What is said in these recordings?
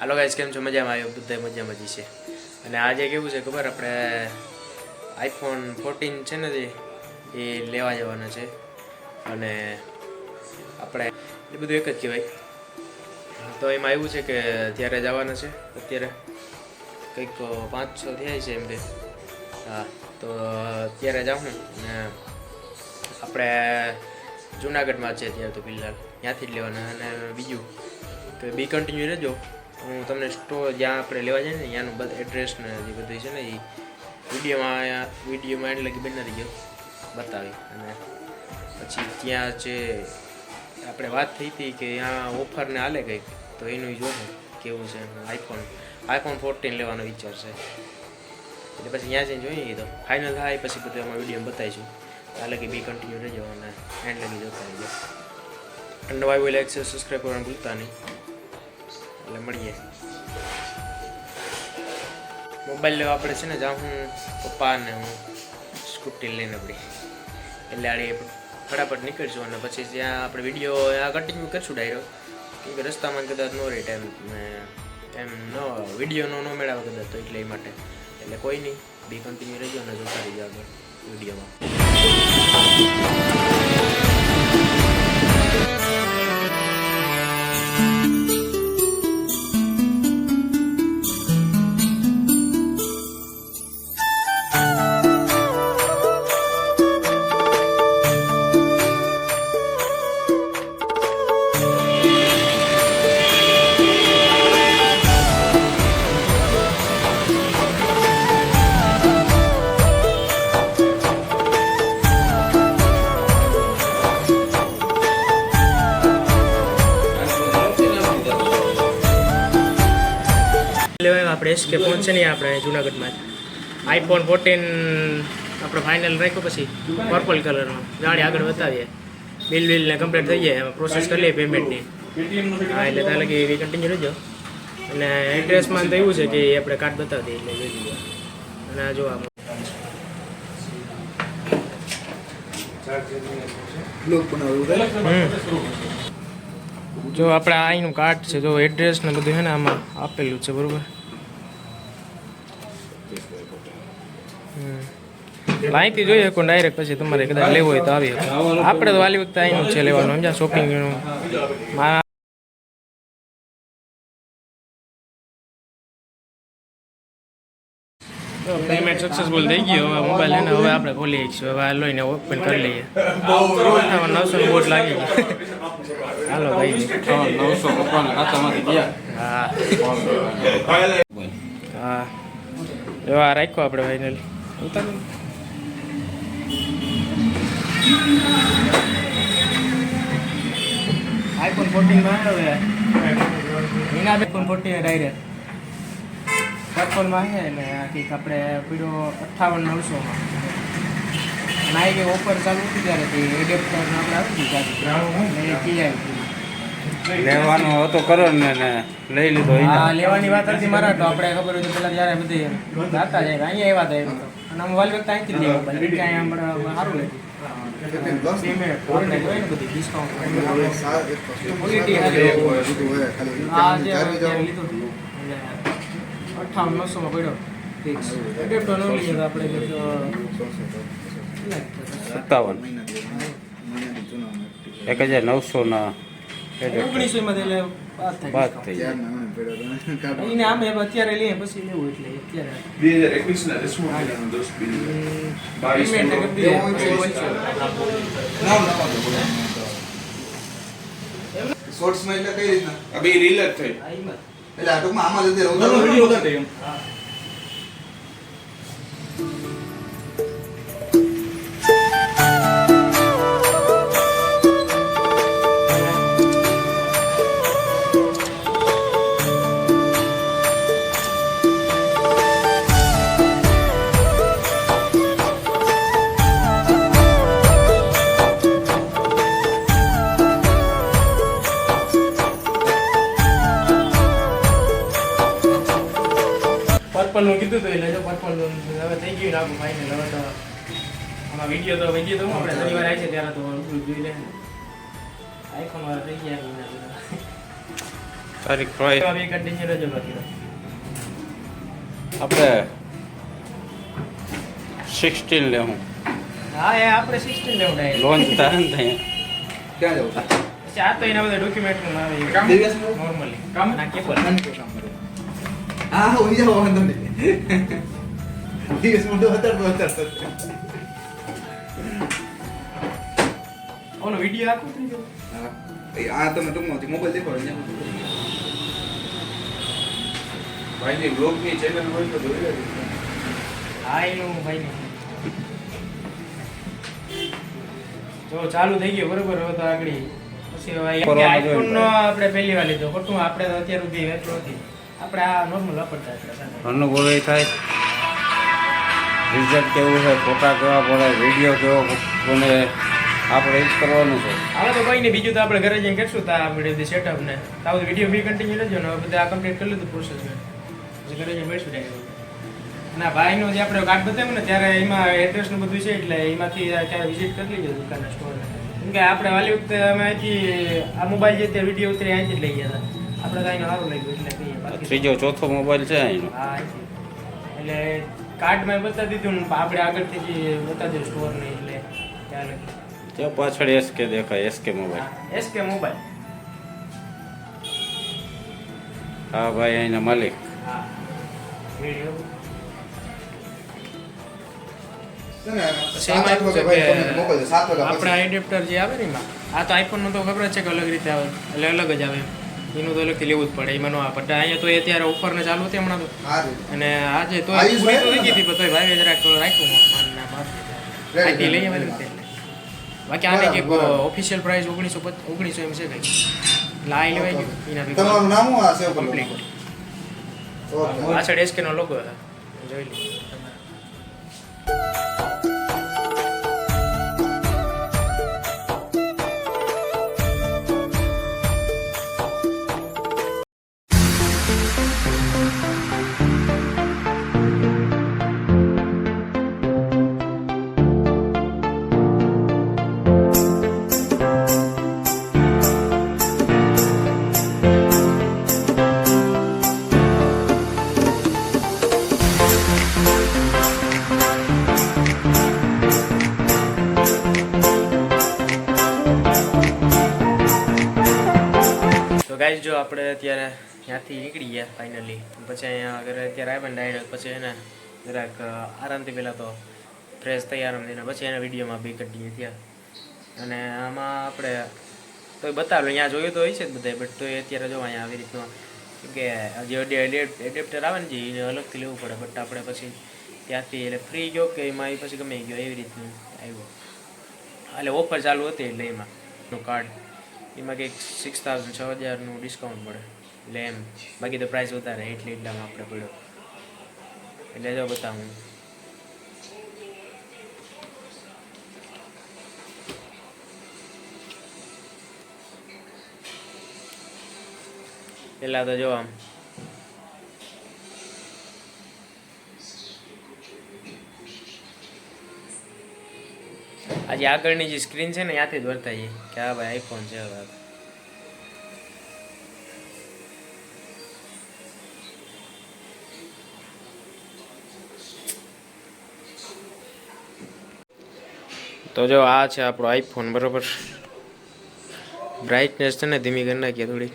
હાલો guys કેમ છો? મજામાં? આવ્યો બધા મજામાં જ છે. અને આજે કેવું છે ખબર? આપણે આઈફોન ફોર્ટીન છે ને જે, એ લેવા જવાના છે. અને આપણે એ બધું એક જ કહેવાય. તો એમાં એવું છે કે ત્યારે જવાના છે. અત્યારે કંઈક પાંચ છ થયા છે એમ કે હા, તો અત્યારે જાઉં ને આપણે જુનાગઢમાં છે અત્યારે તો ફિલહાલ. ત્યાંથી જ લેવાના. અને બીજું કે બી કન્ટિન્યુ રહેજો. હું તમને સ્ટોર જ્યાં આપણે લેવા જઈએ ને, ત્યાંનું બધું એડ્રેસ ને જે બધું છે ને એ વિડીયોમાં વિડીયોમાં એટલે કે બનાવી ગયો, બતાવી. અને પછી ત્યાં જે આપણે વાત થઈ હતી કે ત્યાં ઓફરને હાલે કંઈક, તો એનું જોવું કેવું છે આઈફોન આઈફોન ફોર્ટીન લેવાનો વિચાર છે. એટલે પછી ત્યાં જઈને જોઈએ તો. ફાઇનલ થાય, પછી બધું એમાં વીડિયો બતાવીશું. હાલે કે બી કન્ટિન્યુ રહેજો અને એન્ડ લગી જોતા રહેજો. નવા લાઈક છે સબસ્ક્રાઈબ કરવાનું ભૂલતા નહીં. એટલે મળીએ. મોબાઈલ લેવા આપણે છે ને જ્યાં હું પપ્પા ને હું સ્કૂટી લઈને આપણી એટલે આડે ફટાફટ નીકળશું અને પછી જ્યાં આપણે વીડિયો આ કન્ટિન્યુ કરશું ડાયરો. કેમ કે રસ્તામાં કદાચ નો એમ ને એમ ન વિડીયોનો ન મેળાવે કદાચ તો એટલે એ માટે. એટલે કોઈ નહીં બી કન્ટિન્યુ રહેજો અને જોતા રહીજો આગળ વિડીયોમાં આપણે એસકે છે નહીં આપણે જુનાગઢમાં આઈફોન ફોર્ટીન આપણે ફાઇનલ રાખ્યો પછી પર્પલ કલરનો ગાડી આગળ બતાવીએ બિલ બિલ ને કમ્પ્લીટ થઈ જાય એમાં પ્રોસેસ કરી લઈએ પેમેન્ટની હા એટલે ત્યાં લગી એવી કન્ટિન્યુ રહેજો. અને એડ્રેસમાં તો એવું છે કે આપણે કાર્ડ બતાવી દઈએ એટલે જોઈ અને આ જોવા જો આપણે અહીંનું કાર્ડ છે જો એડ્રેસ ને બધું છે ને આમાં આપેલું છે બરોબર? અહીંથી જોઈએ કોઈ ડાયરેક્ટ પછી તમારે કદાચ લેવો હોય તો આવી. આપણે તો વાલી વખતે અહીંનું છે લેવાનું સમજ્યા શોપિંગનું પેમેન્ટ સક્સેસફુલ થઈ ગયો હવે મોબાઈલ એને હવે આપણે ખોલીએ છીએ હવે આ લઈને ઓપન કરી લઈએ નવસો નું બોટ લાગી ગયું હાલો ભાઈ નવસો હા હા એવા રાખ્યો આપણે ફાઇનલ ઉતાર આઈફોન ફોર્ટીનમાં હવે એના બે ફોન ફોર્ટીન ડાયરેક્ટ પર્પલમાં છે ને આથી આપણે પીડો અઠ્ઠાવન નવસોમાં નાઈ ઓફર ચાલુ હતી ત્યારે એડેપ્ટર આપણે આપી ત્યાંથી એ કી આવી લેવાનો હતો કરો ને ને લઈ લીધો હા લેવાની વાત હતી મારા તો આપણે ખબર હોય પેલા જ્યારે બધી જાતા જાય અહીંયા આવ્યા થાય અને આમ વાલી વખતે અહીંથી લેવા સારું લાગ્યું બધી પડ્યો. કેટલા સત્તાવન. એક હજાર નવસો ના ઓગણીસો માં એટલે discount. થઈ એને આમ એમ અત્યારે લઈએ પછી લેવું એટલે અત્યારે. બે હજાર એકવીસ ના દસમું મહિનાનું દસ બાવીસ પેમેન્ટ કરી દઈએ પછી વચ્ચે. શોર્ટ્સમાં એટલે કઈ રીતના? રીલ જ થઈ. એટલે આ ટૂંકમાં આમાં જ અત્યારે હવે થઈ ને હવે તો આમાં વીડિયો તો વીડિયો તો આપણે આપણે શનિવાર આવી છે ત્યારે તો જોઈ લે. આઈફોન વાળા થઈ ગયા એના બધા તારીખ તો હવે કન્ટિન્યુ રહેજો બાકી. આપણે સિક્સટીન લેવું હા. એ આપણે સિક્સટીન લેવું ડાયરેક્ટ લોન્ચ થાય ને ક્યાં જવું? ચાર તો એના બધા ડોક્યુમેન્ટ આવે. કામ? નોર્મલી કામ? ના કેબલ હા હા ઉઈ જાવ વાંધો નહીં. દિવસ મોટો હતા તો હતા ઓલો વિડિયો આખો થઈ ગયો. હા. આ તમે ટૂંકમાં મોબાઈલ દેખો અહીંયા ભાઈની બ્લોગની ચેનલ હોય તો જોઈ લેજો. હા એનું ભાઈ જો ચાલુ થઈ ગયું બરોબર હવે તો આગળ. પછી આઈફોન નો આપણે પહેલી વાર લીધો ખોટું આપણે તો અત્યાર સુધી વેચલો નથી. આપણે આ નોર્મલ વાપરતા. અનુભવ થાય રિઝલ્ટ કેવું છે ફોટા કેવા પડે વીડિયો કેવો બને આપણે એ જ કરવાનું છે. હવે તો કઈ નહીં બીજું તો આપણે ઘરે જઈને કરશું તો બધી સેટઅપ ને. તાવ વીડિયો બી કન્ટિન્યુ લેજો ને બધા આ કમ્પ્લીટ કરી લીધું પ્રોસેસ પછી ઘરે જઈને મળશું ડાયરેક્ટ ના ભાઈનું જે આપણે કાર્ડ બતાવ્યું ને ત્યારે એમાં એડ્રેસનું બધું છે એટલે એમાંથી ક્યારે વિઝિટ કરી લેજો દુકાનના સ્ટોર કેમ કે આપણે વાલી વખતે અમે અહીંથી આ મોબાઈલ જે તે વીડિયો ઉતરી અહીંથી જ લઈ ગયા હતા. આપણે અહીંનો સારું લાગ્યું એટલે ત્રીજો ચોથો મોબાઈલ છે અહીંનો. હા એટલે કાર્ડમાં બતાવી દીધું ને આપણે આગળથી જે બતાવી દીધું સ્ટોર ને એટલે ત્યારે ત્યાં પાછળ એસકે દેખાય એસકે મોબાઈલ એસકે મોબાઈલ હા ભાઈ અહીંના માલિક. હા આપણે એડેપ્ટર જે આવે ને એમાં આ તો આઈફોનનું તો ખબર જ છે કે અલગ રીતે આવે એટલે અલગ જ આવે એનું તો અલગથી લેવું જ પડે એમાં આ પણ અહીંયા તો એ અત્યારે ઓફર ને ચાલુ હતી હમણાં તો. અને આજે તો પૂરી તો થઈ ગઈ હતી ભાઈ જરાક રાખ્યું માનના બાપ અહીંથી લઈ આવેલું છે બાકી આને કે ઓફિશિયલ પ્રાઇસ ઓગણીસો ઓગણીસો એમ છે કઈ. લાઈ લેવાય ગયું. એના તમારું નામ આ છે કમ્પ્લીટ પાછળ એસકે નો લોગો જોઈ લો. ગાઈસ જો આપણે અત્યારે ત્યાંથી નીકળી ગયા ફાઇનલી પછી અહીંયા આગળ અત્યારે આવ્યા ને ડાયરેક્ટ પછી એને જરાક આરામથી પહેલાં તો ફ્રેશ તૈયાર થઈને પછી એના વિડીયોમાં બી કન્ટિન્યુ થયા અને આમાં આપણે તો બતાવ્યું અહીંયા જોયું તો હોય છે જ બધાય બટ તો અત્યારે જો અહીંયા આવી રીતનું કે જે એડેપ્ટર આવે ને જે અલગથી લેવું પડે બટ આપણે પછી ત્યાંથી એટલે ફ્રી ગયો કે એમાં એ પછી ગમે ગયો, એવી રીતનું આવ્યું. એટલે ઓફર ચાલુ હતી એટલે એમાં કાર્ડ એમાં કંઈક સિક્સ થાઉઝન્ડ છ હજારનું ડિસ્કાઉન્ટ મળે. એટલે એમ. બાકી તો પ્રાઇસ વધારે, એટલે એટલામાં આપણે પડ્યો એટલે જો બતાવું. પહેલાં તો જો આમ. આજે આગળની જે સ્ક્રીન છે ને, ત્યાંથી જ વર્તાય કે હા ભાઈ આઈફોન છે હવે. તો જો આ છે આપણો આઈફોન બરોબર? બ્રાઇટનેસ છે ને, ધીમી કરી નાખીએ થોડી.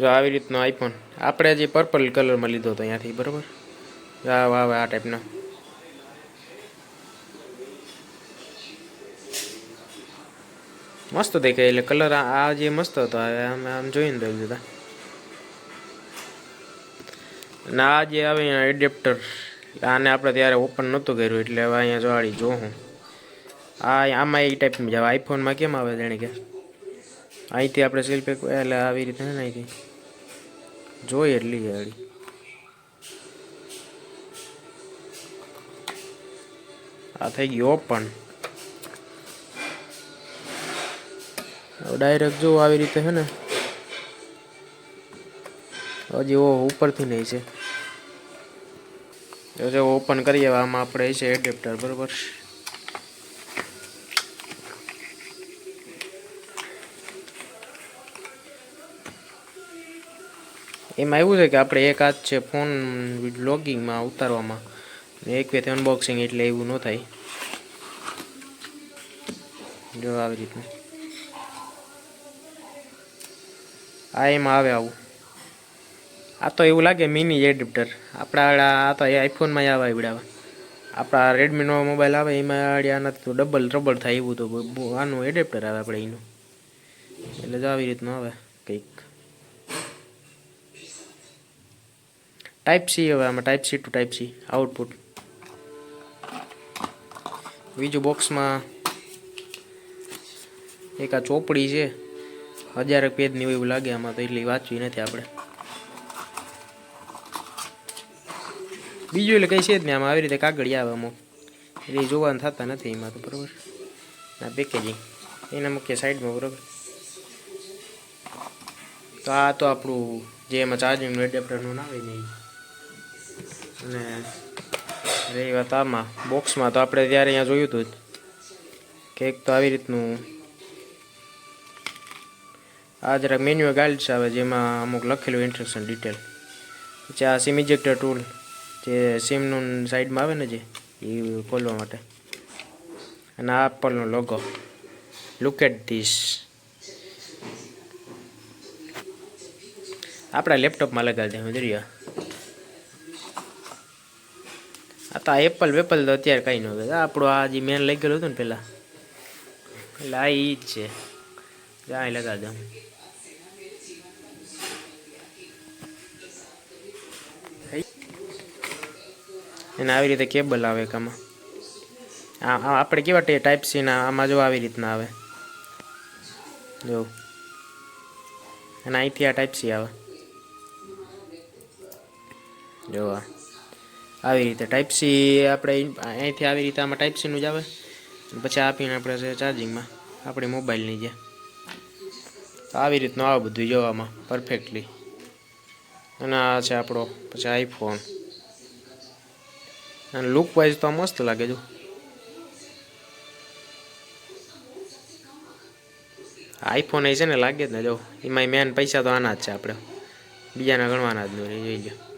જો આવી રીતનો આઈફોન આપણે જે પર્પલ કલરમાં લીધો હતો ત્યાંથી, બરોબર? આ આ ટાઈપનો મસ્ત દેખાય એટલે કલર આ જે મસ્ત હતો હવે આમ આમ જોઈને દઉં જતા. અને આ જે આવે અહીંયા એડેપ્ટર આને આપણે ત્યારે ઓપન નહોતું કર્યું, એટલે હવે અહીંયા જોવાડી જો હું આ આમાં એ ટાઈપની આવે. આઈફોનમાં કેમ આવે જાણે કે? અહીંથી આપણે સેલ્ફી એટલે આવી રીતે ને અહીંથી. જોઈએ એટલી ગાડી આ થઈ ગયું ઓપન ડાયરેક્ટ જો આવી રીતે છે ને. હજી ઓ ઉપરથી નહીં છે. જો ઓપન કરીએ આમાં આપણે છે એડેપ્ટર બરાબર એમાં એવું છે કે આપણે એક હાથ છે ફોન લોગિંગમાં ઉતારવામાં. એક વેતે અનબોક્સિંગ એટલે એવું ન થાય. જો આવી રીતનું આ એમાં આવે આવું. આ તો એવું લાગે મિની એડિપ્ટર આપણા આ તો આઈફોનમાં આવે આવડાવે આપણા રેડમીનો મોબાઈલ આવે, એમાં આડી આનાથી તો ડબલ ટ્રબલ થાય એવું તો આનું એડેપ્ટર આવે આપણે એનું. એટલે જ આવી રીતનું આવે કંઈક. ટાઈપ સી હવે આમાં type C to type C output બીજું બોક્સમાં એક આ ચોપડી છે. હજારેક પેજની હોય એવું લાગે આમાં, તો એટલી વાંચવી નથી આપણે. બીજું એટલે કંઈ છે જ નહીં, આમાં આવી રીતે કાગળ આવે અમુક. એટલે જોવાનું થતા નથી એમાં તો, બરાબર? ના પેકેજિંગ એના મુખ્ય સાઈડમાં બરાબર? તો આ તો આપણું જે એમાં ચાર્જિંગનું એડેપ્ટરનું ના આવે ને અને રહી વાત આમાં બોક્સમાં તો આપણે ત્યારે અહીંયા જોયું હતું કે એક તો આવી રીતનું આ જરાક મેન્યુઅલ ગાઈડ્સ આવે જેમાં અમુક લખેલું ઇન્સ્ટ્રક્શન ડિટેલ પછી આ સિમ ઇજેક્ટર ટૂલ જે સિમનું સાઈડમાં આવે ને જે, એ ખોલવા માટે. અને આ એપલનો લોગો લુક એટ ધીસ આપણા લેપટોપમાં લગાવી દે દરિયા આ તો એપલ વેપલ તો અત્યારે કંઈ નહોતું આપણું આ જે મેન લઈ ગયેલું હતું ને પહેલાં એટલે આ એ જ છે. ત્યાં લગાડી દઉં એને આવી રીતે કેબલ આવે આ આપણે કેવા ટાઈપ સી ના, આમાં જો આવી રીતના આવે. જો. અને અહીંથી આ ટાઈપ સી આવે. જો આવી રીતે ટાઈપ સી આપણે અહીંથી આવી રીતે આમાં ટાઈપ સીનું જ આવે. પછી આપીને આપણે ચાર્જિંગમાં આપણી મોબાઈલની જે. આવી રીતનું આવે બધું જોવામાં પરફેક્ટલી અને આ છે આપણો પછી આઈફોન અને લુક વાઇઝ તો મસ્ત લાગે જો. આઈફોન એ છે ને લાગે જ ને જો. એમાં મેન પૈસા તો આના જ છે આપણે. બીજાના ગણવાના જ નહીં, જોઈ લો